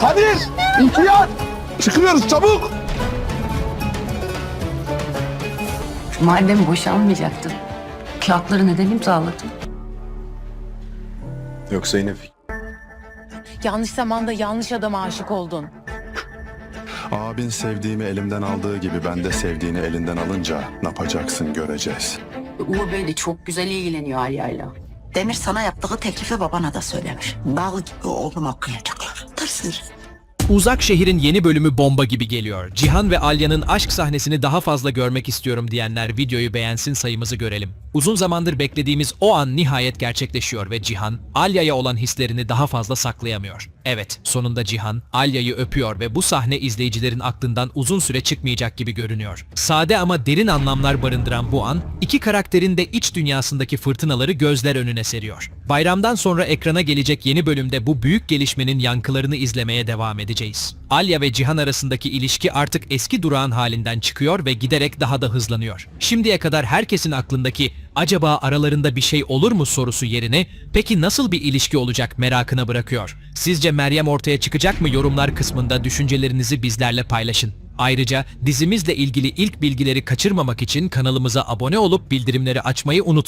Kadir! İhtiyar! Çıkıyoruz çabuk! Madem boşanmayacaktın, kağıtları neden imzaladın? Yoksa yine Yanlış zamanda yanlış adama aşık oldun. Abin sevdiğimi elimden aldığı gibi ben de sevdiğini elinden alınca ne yapacaksın göreceğiz. Uğur Bey de çok güzel ilgileniyor Alya'yla. Demir sana yaptığı teklifi babana da söylemiş. Dağ gibi oğluma kıyacaklar. Tırsın. Uzak Şehir'in yeni bölümü bomba gibi geliyor. Cihan ve Alya'nın aşk sahnesini daha fazla görmek istiyorum diyenler videoyu beğensin sayımızı görelim. Uzun zamandır beklediğimiz o an nihayet gerçekleşiyor ve Cihan, Alya'ya olan hislerini daha fazla saklayamıyor. Evet, sonunda Cihan, Alya'yı öpüyor ve bu sahne izleyicilerin aklından uzun süre çıkmayacak gibi görünüyor. Sade ama derin anlamlar barındıran bu an, iki karakterin de iç dünyasındaki fırtınaları gözler önüne seriyor. Bayramdan sonra ekrana gelecek yeni bölümde bu büyük gelişmenin yankılarını izlemeye devam edeceğiz. Alya ve Cihan arasındaki ilişki artık eski durağan halinden çıkıyor ve giderek daha da hızlanıyor. Şimdiye kadar herkesin aklındaki acaba aralarında bir şey olur mu sorusu yerine peki nasıl bir ilişki olacak merakına bırakıyor. Sizce Meryem ortaya çıkacak mı yorumlar kısmında düşüncelerinizi bizlerle paylaşın. Ayrıca dizimizle ilgili ilk bilgileri kaçırmamak için kanalımıza abone olup bildirimleri açmayı unutmayın.